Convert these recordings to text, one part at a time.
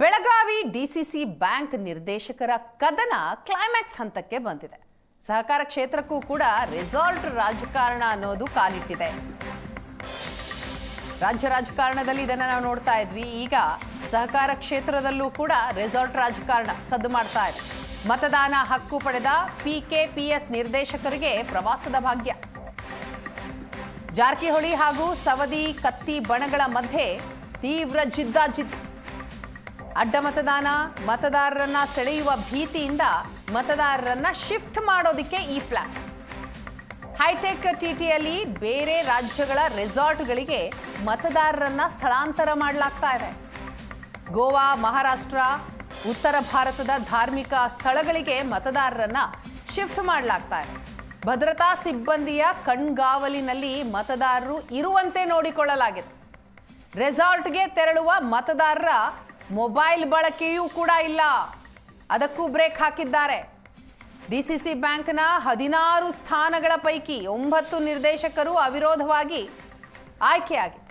Belagavi DCC bank ನಿರ್ದೇಶಕರ ಕದನ climax ಹಂತಕ್ಕೆ ಬಂದಿದೆ. ಸಹಕಾರ ಕ್ಷೇತ್ರಕ್ಕೂ ಕೂಡ ರೆಸಾರ್ಟ್ ರಾಜಕಾರಣ ಅನ್ನೋದು ಕಾಲಿಟ್ಟಿದೆ. ರಾಜ್ಯ ರಾಜಕಾರಣದಲ್ಲಿ ಇದನ್ನ ನಾವು ನೋಡ್ತಾ ಇದ್ವಿ. ಈಗ ಸಹಕಾರ ಕ್ಷೇತ್ರದಲ್ಲೂ ಕೂಡ ರೆಸಾರ್ಟ್ ರಾಜಕಾರಣ ಸದ್ದು ಮಾಡ್ತಾ ಇದೆ. ಮತದಾನ ಹಕ್ಕು ಪಡೆದ ಪಿಕೆಪಿಎಸ್ ನಿರ್ದೇಶಕರಿಗೆ ಪ್ರವಾಸದ ಭಾಗ್ಯ. ಜಾರಕಿಹೊಳಿ ಹಾಗೂ ಸವದಿ ಕತ್ತಿ ಬಣಗಳ ಮಧ್ಯೆ ತೀವ್ರ ಜಿದ್ದಾಜಿದ್ದು. ಅಡ್ಡ ಮತದಾನ, ಮತದಾರರನ್ನ ಸೆಳೆಯುವ ಭೀತಿಯಿಂದ ಮತದಾರರನ್ನ ಶಿಫ್ಟ್ ಮಾಡೋದಕ್ಕೆ ಈ ಪ್ಲಾನ್. ಹೈಟೆಕ್ ಟಿಟಿಯಲ್ಲಿ ಬೇರೆ ರಾಜ್ಯಗಳ ರೆಸಾರ್ಟ್ಗಳಿಗೆ ಮತದಾರರನ್ನ ಸ್ಥಳಾಂತರ ಮಾಡಲಾಗ್ತಾ ಇದೆ. ಗೋವಾ, ಮಹಾರಾಷ್ಟ್ರ, ಉತ್ತರ ಭಾರತದ ಧಾರ್ಮಿಕ ಸ್ಥಳಗಳಿಗೆ ಮತದಾರರನ್ನ ಶಿಫ್ಟ್ ಮಾಡಲಾಗ್ತಾ ಇದೆ. ಭದ್ರತಾ ಸಿಬ್ಬಂದಿಯ ಕಣ್ಗಾವಲಿನಲ್ಲಿ ಮತದಾರರು ಇರುವಂತೆ ನೋಡಿಕೊಳ್ಳಲಾಗಿದೆ. ರೆಸಾರ್ಟ್ಗೆ ತೆರಳುವ ಮತದಾರರ ಮೊಬೈಲ್ ಬಳಕೆಯೂ ಕೂಡ ಇಲ್ಲ. ಅದಕ್ಕೂ ಬ್ರೇಕ್ ಹಾಕಿದ್ದಾರೆ. ಡಿಸಿಸಿ ಬ್ಯಾಂಕ್ನ ಹದಿನಾರು ಸ್ಥಾನಗಳ ಪೈಕಿ ಒಂಬತ್ತು ನಿರ್ದೇಶಕರು ಅವಿರೋಧವಾಗಿ ಆಯ್ಕೆಯಾಗಿದೆ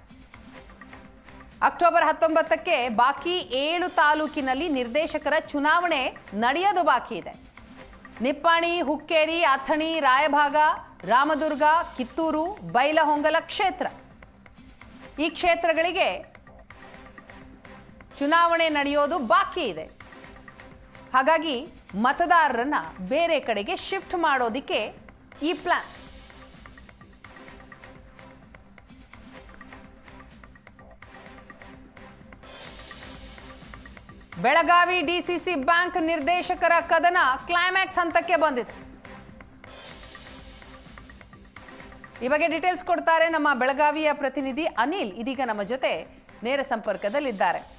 ಅಕ್ಟೋಬರ್ ಹತ್ತೊಂಬತ್ತಕ್ಕೆ ಬಾಕಿ ಏಳು ತಾಲೂಕಿನಲ್ಲಿ ನಿರ್ದೇಶಕರ ಚುನಾವಣೆ ನಡೆಯೋದು ಬಾಕಿ ಇದೆ. ನಿಪ್ಪಾಣಿ, ಹುಕ್ಕೇರಿ, ಅಥಣಿ, ರಾಯಭಾಗ, ರಾಮದುರ್ಗ, ಕಿತ್ತೂರು, ಬೈಲಹೊಂಗಲ ಕ್ಷೇತ್ರ. ಈ ಕ್ಷೇತ್ರಗಳಿಗೆ ಚುನಾವಣೆ ನಡೆಯೋದು ಬಾಕಿ ಇದೆ. ಹಾಗಾಗಿ ಮತದಾರರನ್ನ ಬೇರೆ ಕಡೆಗೆ ಶಿಫ್ಟ್ ಮಾಡೋದಿಕ್ಕೆ ಈ ಪ್ಲಾನ್ ಬೆಳಗಾವಿ ಡಿಸಿಸಿ ಬ್ಯಾಂಕ್ ನಿರ್ದೇಶಕರ ಕದನ ಕ್ಲೈಮ್ಯಾಕ್ಸ್ ಹಂತಕ್ಕೆ ಬಂದಿದೆ. ಈ ಬಗ್ಗೆ ಡೀಟೇಲ್ಸ್ ಕೊಡ್ತಾರೆ ನಮ್ಮ ಬೆಳಗಾವಿಯ ಪ್ರತಿನಿಧಿ ಅನಿಲ್ ಇದೀಗ ನಮ್ಮ ಜೊತೆ ನೇರ ಸಂಪರ್ಕದಲ್ಲಿದ್ದಾರೆ.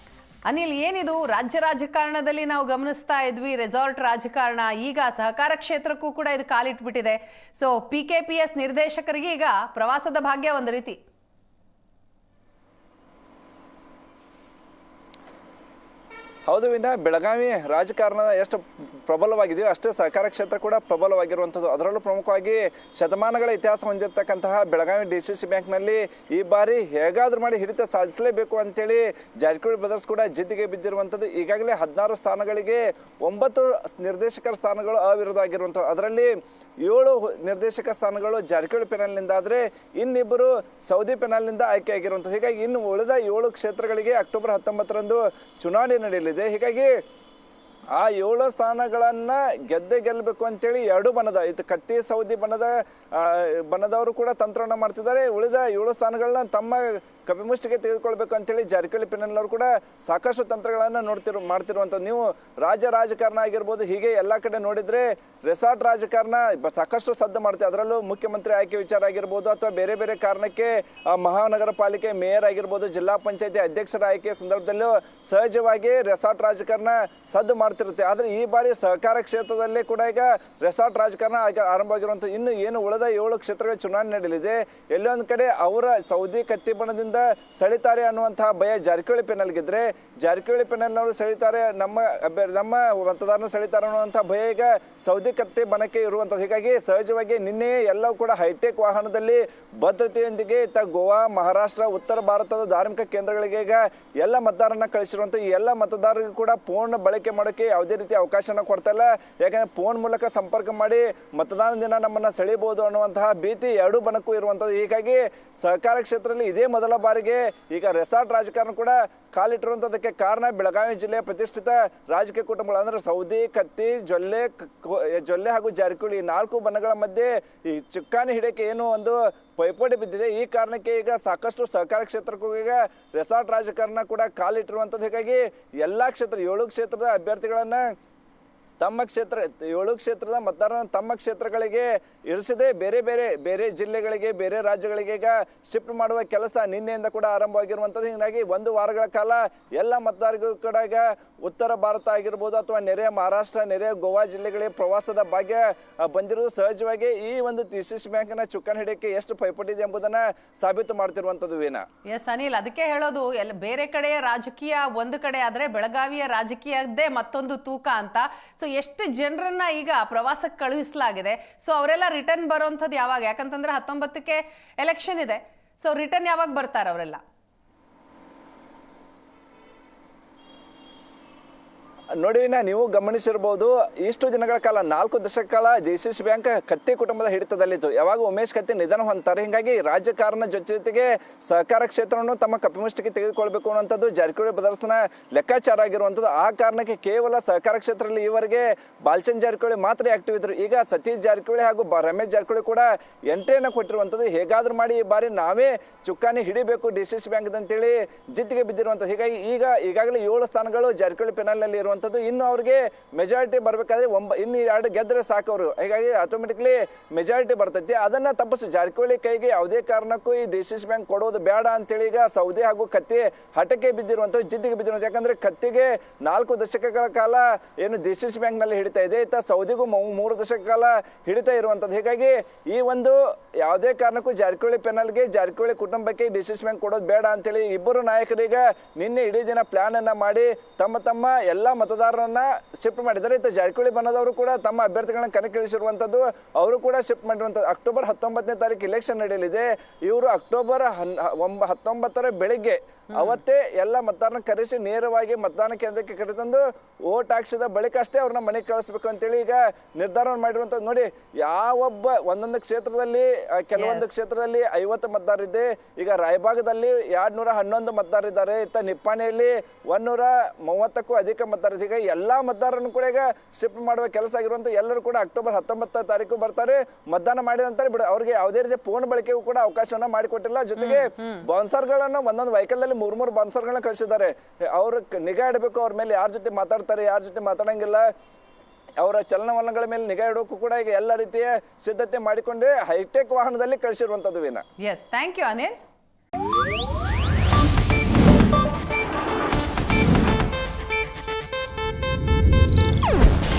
ಅನಿಲ್, ಏನಿದು? ರಾಜ್ಯ ರಾಜಕಾರಣದಲ್ಲಿ ನಾವು ಗಮನಿಸ್ತಾ ಇದ್ವಿ. ರೆಸಾರ್ಟ್ ರಾಜಕಾರಣ, ಈಗ ಸಹಕಾರ ಕ್ಷೇತ್ರಕ್ಕೂ ಕೂಡ ಇದು ಕಾಲಿಟ್ಬಿಟ್ಟಿದೆ. So P K P S ನಿರ್ದೇಶಕರಿಗೆ ಈಗ ಪ್ರವಾಸದ ಭಾಗ್ಯ ಒಂದು ರೀತಿ. ಹೌದು ವಿನ ಬೆಳಗಾವಿ ರಾಜಕಾರಣ ಎಷ್ಟು ಪ್ರಬಲವಾಗಿದೆಯೋ ಅಷ್ಟೇ ಸಹಕಾರ ಕ್ಷೇತ್ರ ಕೂಡ ಪ್ರಬಲವಾಗಿರುವಂಥದ್ದು. ಅದರಲ್ಲೂ ಪ್ರಮುಖವಾಗಿ ಶತಮಾನಗಳ ಇತಿಹಾಸ ಹೊಂದಿರತಕ್ಕಂತಹ ಬೆಳಗಾವಿ ಡಿ ಸಿ ಸಿ ಬ್ಯಾಂಕ್ನಲ್ಲಿ ಈ ಬಾರಿ ಹೇಗಾದರೂ ಮಾಡಿ ಹಿಡಿತ ಸಾಧಿಸಲೇಬೇಕು ಅಂತೇಳಿ ಜಾರಕಿಹೊಳಿ ಬ್ರದರ್ಸ್ ಕೂಡ ಜಿದ್ದಿಗೆ ಬಿದ್ದಿರುವಂಥದ್ದು. ಈಗಾಗಲೇ ಹದಿನಾರು ಸ್ಥಾನಗಳಿಗೆ ಒಂಬತ್ತು ನಿರ್ದೇಶಕರ ಸ್ಥಾನಗಳು ಅವಿರೋಧ ಆಗಿರುವಂಥದ್ದು ಅದರಲ್ಲಿ ಏಳು ನಿರ್ದೇಶಕ ಸ್ಥಾನಗಳು ಜಾರಕಿಹೊಳಿ ಪೆನಲ್ನಿಂದ ಆದರೆ ಇನ್ನಿಬ್ಬರು ಸೌದಿ ಪೆನಲ್ನಿಂದ ಆಯ್ಕೆಯಾಗಿರುವಂಥದ್ದು. ಹೀಗಾಗಿ ಇನ್ನು ಉಳಿದ ಏಳು ಕ್ಷೇತ್ರಗಳಿಗೆ ಅಕ್ಟೋಬರ್ ಹತ್ತೊಂಬತ್ತರಂದು ಚುನಾವಣೆ ನಡೆಯಲಿದೆ. ಹೀಗಾಗಿ ಆ ಏಳು ಸ್ಥಾನಗಳನ್ನು ಗೆದ್ದೆ ಗೆಲ್ಲಬೇಕು ಅಂತೇಳಿ ಎರಡು ಬಣದ, ಇದು ಕತ್ತಿ ಸೌದಿ ಬಣದ ಬಣದವರು ಕೂಡ ತಂತ್ರವನ್ನು ಮಾಡ್ತಿದ್ದಾರೆ. ಉಳಿದ ಏಳು ಸ್ಥಾನಗಳನ್ನ ತಮ್ಮ ಕಪಿಮುಷ್ಟಿಗೆ ತೆಗೆದುಕೊಳ್ಬೇಕು ಅಂತೇಳಿ ಜಾರಕಿಹೊಳಿ ಪಿನ್ನಲ್ಲವರು ಕೂಡ ಸಾಕಷ್ಟು ತಂತ್ರಗಳನ್ನು ನೋಡ್ತಿರು, ಮಾಡ್ತಿರುವಂಥದ್ದು. ನೀವು ರಾಜ್ಯ ರಾಜಕಾರಣ ಆಗಿರ್ಬೋದು, ಹೀಗೆ ಎಲ್ಲ ಕಡೆ ನೋಡಿದರೆ ರೆಸಾರ್ಟ್ ರಾಜಕಾರಣ ಸಾಕಷ್ಟು ಸದ್ದು ಮಾಡುತ್ತೆ ಅದರಲ್ಲೂ ಮುಖ್ಯಮಂತ್ರಿ ಆಯ್ಕೆ ವಿಚಾರ ಆಗಿರ್ಬೋದು ಅಥವಾ ಬೇರೆ ಬೇರೆ ಕಾರಣಕ್ಕೆ ಮಹಾನಗರ ಪಾಲಿಕೆ ಮೇಯರ್ ಆಗಿರ್ಬೋದು, ಜಿಲ್ಲಾ ಪಂಚಾಯತಿ ಅಧ್ಯಕ್ಷರ ಆಯ್ಕೆ ಸಂದರ್ಭದಲ್ಲೂ ಸಹಜವಾಗಿ ರೆಸಾರ್ಟ್ ರಾಜಕಾರಣ ಸದ್ದು ಮಾಡ್ತಿರುತ್ತೆ. ಆದರೆ ಈ ಬಾರಿ ಸಹಕಾರ ಕ್ಷೇತ್ರದಲ್ಲೇ ಕೂಡ ಈಗ ರೆಸಾರ್ಟ್ ರಾಜಕಾರಣ ಆರಂಭ ಆಗಿರುವಂಥ ಇನ್ನು ಏನು ಉಳಿದ ಏಳು ಕ್ಷೇತ್ರಗಳ ಚುನಾವಣೆ ನಡೆಯಲಿದೆ. ಎಲ್ಲೊಂದು ಕಡೆ ಅವರ ಸೌದಿ ಕತ್ತಿ ಸೆಳಿತಾರೆ ಅನ್ನುವಂತಹ ಭಯ ಜಾರಕಿಹೊಳಿ ಪೆನಲ್ ಗೆದ್ರೆ ಜಾರಕಿಹೊಳಿ ಪೆನಲ್ನವರು ಸೆಳಿತಾರೆ ನಮ್ಮ ನಮ್ಮ ಮತದಾರನ ಸೆಳಿತಾರೆ ಅನ್ನುವಂಥ ಭಯ ಈಗ ಸೌದಿ ಕತ್ತೆ ಬಣಕ್ಕೆ ಇರುವಂಥದ್ದು ಹೀಗಾಗಿ ಸಹಜವಾಗಿ ನಿನ್ನೆ ಎಲ್ಲವೂ ಕೂಡ ಹೈಟೆಕ್ ವಾಹನದಲ್ಲಿ ಭದ್ರತೆಯೊಂದಿಗೆ ಇತ್ತ ಗೋವಾ, ಮಹಾರಾಷ್ಟ್ರ, ಉತ್ತರ ಭಾರತದ ಧಾರ್ಮಿಕ ಕೇಂದ್ರಗಳಿಗೆ ಈಗ ಎಲ್ಲ ಮತದಾರನ ಕಳಿಸಿರುವಂಥ ಈ ಎಲ್ಲ ಮತದಾರರಿಗೂ ಕೂಡ ಫೋನ್ ಬಳಕೆ ಮಾಡೋಕ್ಕೆ ಯಾವುದೇ ರೀತಿ ಅವಕಾಶನ ಕೊಡ್ತಾ ಇಲ್ಲ. ಯಾಕಂದ್ರೆ ಫೋನ್ ಮೂಲಕ ಸಂಪರ್ಕ ಮಾಡಿ ಮತದಾನ ದಿನ ನಮ್ಮನ್ನ ಸೆಳೆಯಬಹುದು ಅನ್ನುವಂತಹ ಭೀತಿ ಎರಡೂ ಬಣಕ್ಕೂ ಇರುವಂಥದ್ದು ಹೀಗಾಗಿ ಸಹಕಾರ ಕ್ಷೇತ್ರದಲ್ಲಿ ಇದೇ ಮೊದಲ ಬಾರಿಗೆ ಈಗ ರೆಸಾರ್ಟ್ ರಾಜಕಾರಣ ಕೂಡ ಕಾಲಿಟ್ಟಿರುವಂಥದ್ದಕ್ಕೆ ಕಾರಣ ಬೆಳಗಾವಿ ಜಿಲ್ಲೆಯ ಪ್ರತಿಷ್ಠಿತ ರಾಜಕೀಯ ಕುಟುಂಬಗಳು ಅಂದ್ರೆ ಸೌದಿ, ಕತ್ತಿ, ಜೊಲ್ಲೆ ಜೊಲ್ಲೆ ಹಾಗೂ ಜಾರಕಿಹೊಳಿ ನಾಲ್ಕು ಬಣಗಳ ಮಧ್ಯೆ ಈ ಚುಕ್ಕಾಣಿ ಹಿಡಿಯಕ್ಕೆ ಏನು ಒಂದು ಪೈಪೋಟಿ ಬಿದ್ದಿದೆ. ಈ ಕಾರಣಕ್ಕೆ ಈಗ ಸಾಕಷ್ಟು ಸಹಕಾರ ಕ್ಷೇತ್ರಕ್ಕೂ ಈಗ ರೆಸಾರ್ಟ್ ರಾಜಕಾರಣ ಕೂಡ ಕಾಲಿಟ್ಟಿರುವಂಥದ್ದು ಹೀಗಾಗಿ ಎಲ್ಲ ಕ್ಷೇತ್ರ, ಏಳು ಕ್ಷೇತ್ರದ ಅಭ್ಯರ್ಥಿಗಳನ್ನ ತಮ್ಮ ಕ್ಷೇತ್ರ, ಏಳು ಕ್ಷೇತ್ರದ ಮತದಾರರನ್ನು ತಮ್ಮ ಕ್ಷೇತ್ರಗಳಿಗೆ ಇರಿಸದೆ ಬೇರೆ ಬೇರೆ ಬೇರೆ ಜಿಲ್ಲೆಗಳಿಗೆ, ಬೇರೆ ರಾಜ್ಯಗಳಿಗೆ ಈಗ ಶಿಫ್ಟ್ ಮಾಡುವ ಕೆಲಸ ನಿನ್ನೆಯಿಂದ ಕೂಡ ಆರಂಭವಾಗಿರುವಂಥದ್ದು. ಹೀಗಾಗಿ ಒಂದು ವಾರಗಳ ಕಾಲ ಎಲ್ಲ ಮತದಾರರಿಗೂ ಕೂಡ ಈಗ ಉತ್ತರ ಭಾರತ ಆಗಿರ್ಬೋದು ಅಥವಾ ನೆರೆಯ ಮಹಾರಾಷ್ಟ್ರ, ನೆರೆಯ ಗೋವಾ ಜಿಲ್ಲೆಗಳಿಗೆ ಪ್ರವಾಸದ ಭಾಗ್ಯ ಬಂದಿರುವುದು ಸಹಜವಾಗಿ ಈ ಒಂದು ಸಿ ಬ್ಯಾಂಕ್ನ ಚುಕ್ಕಾಣಿ ಹಿಡಿಯಕ್ಕೆ ಎಷ್ಟು ಪೈಪೋಟಿದೆ ಎಂಬುದನ್ನ ಸಾಬೀತು ಮಾಡ್ತಿರುವಂಥದ್ದು ವೀನಾ ಎಸ್ ಅನಿಲ್, ಅದಕ್ಕೆ ಹೇಳೋದು ಎಲ್ಲ ಬೇರೆ ಕಡೆಯ ರಾಜಕೀಯ ಒಂದು ಕಡೆ ಆದರೆ ಬೆಳಗಾವಿಯ ರಾಜಕೀಯದ್ದೇ ಮತ್ತೊಂದು ತೂಕ ಅಂತ. ಸೊ ಎಷ್ಟು ಜನರನ್ನ ಈಗ ಪ್ರವಾಸಕ್ಕೆ ಕಳುಹಿಸಲಾಗಿದೆ. ಸೊ ಅವರೆಲ್ಲ ರಿಟರ್ನ್ ಬರೋಂಥದ್ದು ಯಾವಾಗ? ಯಾಕಂತಂದ್ರೆ ಹತ್ತೊಂಬತ್ತಕ್ಕೆ ಎಲೆಕ್ಷನ್ ಇದೆ. ಸೊ ರಿಟರ್ನ್ ಯಾವಾಗ ಬರ್ತಾರೆ ಅವರೆಲ್ಲ? ನೋಡಿ ವಿನಾ ನೀವು ಗಮನಿಸಿರ್ಬೋದು, ಇಷ್ಟು ದಿನಗಳ ಕಾಲ, ನಾಲ್ಕು ದಶಕ ಕಾಲ J C C bank Katti ಕುಟುಂಬದ ಹಿಡಿತದಲ್ಲಿತ್ತು. ಯಾವಾಗ ಉಮೇಶ್ ಕತ್ತಿ ನಿಧನ ಹೊಂತಾರೆ ಹಿಂಗಾಗಿ ರಾಜಕಾರಣ ಜೊತೆ ಜೊತೆಗೆ ಸಹಕಾರ ಕ್ಷೇತ್ರವನ್ನು ತಮ್ಮ ಕಪಿಮುಷ್ಟಿಗೆ ತೆಗೆದುಕೊಳ್ಬೇಕು ಅನ್ನೋಂಥದ್ದು ಜಾರಕಿಹೊಳಿ ಬ್ರದರ್ಸ್ನ ಲೆಕ್ಕಾಚಾರ ಆಗಿರುವಂಥದ್ದು. ಆ ಕಾರಣಕ್ಕೆ ಕೇವಲ ಸಹಕಾರ ಕ್ಷೇತ್ರದಲ್ಲಿ ಈವರೆಗೆ ಬಾಲ್ಚಂದ್ ಜಾರಕಿಹೊಳಿ ಮಾತ್ರ ಆಕ್ಟಿವ್ ಇದ್ರು. ಈಗ ಸತೀಶ್ ಜಾರಕಿಹೊಳಿ ಹಾಗೂ ರಮೇಶ್ ಜಾರಕಿಹೊಳಿ ಕೂಡ ಎಂಟ್ರಿಯನ್ನು ಕೊಟ್ಟಿರುವಂಥದ್ದು. ಹೇಗಾದರೂ ಮಾಡಿ ಈ ಬಾರಿ ನಾವೇ ಚುಕ್ಕಾಣಿ ಹಿಡಿಬೇಕು ಡಿ ಸಿ ಸಿ ಬ್ಯಾಂಕ್ ಅಂತೇಳಿ ಜಿದ್ದಿಗೆ ಬಿದ್ದಿರುವಂಥದ್ದು. ಹೀಗಾಗಿ ಈಗ ಈಗಾಗಲೇ ಏಳು ಸ್ಥಾನಗಳು ಜಾರಕಿಹೊಳಿ ಪೆನಲ್ನಲ್ಲಿ ಇರುವಂಥದ್ದು ಇನ್ನು ಅವ್ರಿಗೆ ಮೆಜಾರಿಟಿ ಬರಬೇಕಾದ್ರೆ ಒಂಬ ಇನ್ನು ಎರಡು ಗೆದ್ದರೆ ಸಾಕು ಅವರು. ಹೀಗಾಗಿ ಆಟೋಮೆಟಿಕ್ಲಿ ಮೆಜಾರಿಟಿ ಬರ್ತೈತಿ. ಅದನ್ನ ತಪ್ಪಿಸಿ. ಜಾರಕಿಹೊಳಿ ಕೈಗೆ ಯಾವುದೇ ಕಾರಣಕ್ಕೂ ಈ ಡಿ ಸಿ ಸಿ ಬ್ಯಾಂಕ್ ಕೊಡೋದು ಬೇಡ ಅಂತೇಳಿ ಈಗ ಸೌದೆ ಹಾಗೂ ಕತ್ತಿ ಹಠಕ್ಕೆ ಬಿದ್ದಿರುವಂಥ ಜಿದ್ದಿಗೆ ಬಿದ್ದಿರುವಂಥ ಯಾಕಂದ್ರೆ ಕತ್ತಿಗೆ ನಾಲ್ಕು ದಶಕಗಳ ಕಾಲ ಏನು ಡಿ ಸಿ ಸಿ ಬ್ಯಾಂಕ್ನಲ್ಲಿ ಹಿಡಿತಾ ಇದೆ. ಇತ್ತ ಸೌದಿಗೂ ಮೂರು ದಶಕ ಕಾಲ ಹಿಡಿತಾ ಇರುವಂಥದ್ದು. ಹೀಗಾಗಿ ಈ ಒಂದು ಯಾವುದೇ ಕಾರಣಕ್ಕೂ ಜಾರಕಿಹೊಳಿ ಪೆನಲ್ಗೆ, ಜಾರಕಿಹೊಳಿ ಕುಟುಂಬಕ್ಕೆ ಡಿ ಸಿ ಸಿ ಬ್ಯಾಂಕ್ ಕೊಡೋದು ಬೇಡ ಅಂತೇಳಿ ಇಬ್ಬರು ನಾಯಕರೀಗ ನಿನ್ನೆ ಇಡೀ ದಿನ ಪ್ಲ್ಯಾನನ್ನು ಮಾಡಿ ತಮ್ಮ ತಮ್ಮ ಎಲ್ಲ ಮತದಾರರನ್ನ ಶಿಫ್ಟ್ ಮಾಡಿದ್ದಾರೆ. ಇತ್ತ ಜಾರಕಿಹೊಳಿ ಬನ್ನದವರು ಕೂಡ ತಮ್ಮ ಅಭ್ಯರ್ಥಿಗಳನ್ನ ಕಣಕ್ಕಿಳಿಸಿರುವಂಥದ್ದು ಅವರು ಕೂಡ ಶಿಫ್ಟ್ ಮಾಡಿರುವಂಥದ್ದು. ಅಕ್ಟೋಬರ್ ಹತ್ತೊಂಬತ್ತನೇ ತಾರೀಕು ಇಲೆಕ್ಷನ್ ನಡೆಯಲಿದೆ. ಇವರು ಅಕ್ಟೋಬರ್ ಒಂಬ ಹತ್ತೊಂಬತ್ತರ ಬೆಳಿಗ್ಗೆ ಅವತ್ತೇ ಎಲ್ಲ ಮತದಾರನ ಕರೆಸಿ ನೇರವಾಗಿ ಮತದಾನ ಕೇಂದ್ರಕ್ಕೆ ಕರೆತಂದು ಓಟ್ ಹಾಕಿಸಿದ ಬಳಿಕ ಅಷ್ಟೇ ಅವ್ರನ್ನ ಮನೆಗೆ ಕಳಿಸ್ಬೇಕು ಅಂತೇಳಿ ಈಗ ನಿರ್ಧಾರವನ್ನು ಮಾಡಿರುವಂಥದ್ದು. ನೋಡಿ ಯಾವೊಬ್ಬ ಒಂದೊಂದು ಕ್ಷೇತ್ರದಲ್ಲಿ ಕೆಲವೊಂದು. ಕ್ಷೇತ್ರದಲ್ಲಿ ಐವತ್ತು ಮತದಾರರಿದೆ. ಈಗ ರಾಯಭಾಗದಲ್ಲಿ ಎರಡ್ ನೂರ ಹನ್ನೊಂದು ಮತದಾರರಿದ್ದಾರೆ. ಇತ್ತ ನಿಪ್ಪಾಣಿಯಲ್ಲಿ ಒಂದೂರ ಮೂವತ್ತಕ್ಕೂ ಅಧಿಕ ಮತದಾರ ಈಗ ಎಲ್ಲ ಮತದಾರರನ್ನು ಕೂಡ ಈಗ ಶಿಫ್ಟ್ ಮಾಡುವ ಕೆಲಸ ಆಗಿರುವಂಥ ಎಲ್ಲರೂ ಕೂಡ ಅಕ್ಟೋಬರ್ ಹತ್ತೊಂಬತ್ತ ತಾರೀಕು ಬರ್ತಾರೆ. ಮತದಾನ ಮಾಡಿದ ನಂತರ ಬಿಡ ಅವ್ರಿಗೆ ಯಾವುದೇ ರೀತಿಯ ಫೋನ್ ಬಳಕೆಗೂ ಕೂಡ ಅವಕಾಶವನ್ನ ಮಾಡಿಕೊಟ್ಟಿಲ್ಲ. ಜೊತೆಗೆ ಬೌನ್ಸರ್ಗಳನ್ನು ಒಂದೊಂದು ವೆಹಿಕಲ್ನಲ್ಲಿ ಮೂರ್ ಮೂರು ಬೌನ್ಸರ್ಗಳನ್ನ ಕಳಿಸಿದ್ದಾರೆ. ಅವ್ರ ನಿಗಾ ಇಡಬೇಕು ಅವ್ರ ಮೇಲೆ ಯಾರ ಜೊತೆ ಮಾತಾಡ್ತಾರೆ ಯಾರ ಜೊತೆ ಮಾತಾಡಂಗಿಲ್ಲ. ಅವರ ಚಲನವಲನಗಳ ಮೇಲೆ ನಿಗಾ ಇಡೋಕ್ಕೂ ಕೂಡ ಈಗ ಎಲ್ಲ ರೀತಿಯ ಸಿದ್ಧತೆ ಮಾಡಿಕೊಂಡೇ ಹೈಟೆಕ್ ವಾಹನದಲ್ಲಿ ಕಳಿಸಿರುವಂತದ್ದು ವಿನ ಎಸ್ ಥ್ಯಾಂಕ್ ಯು ಅನಿಲ್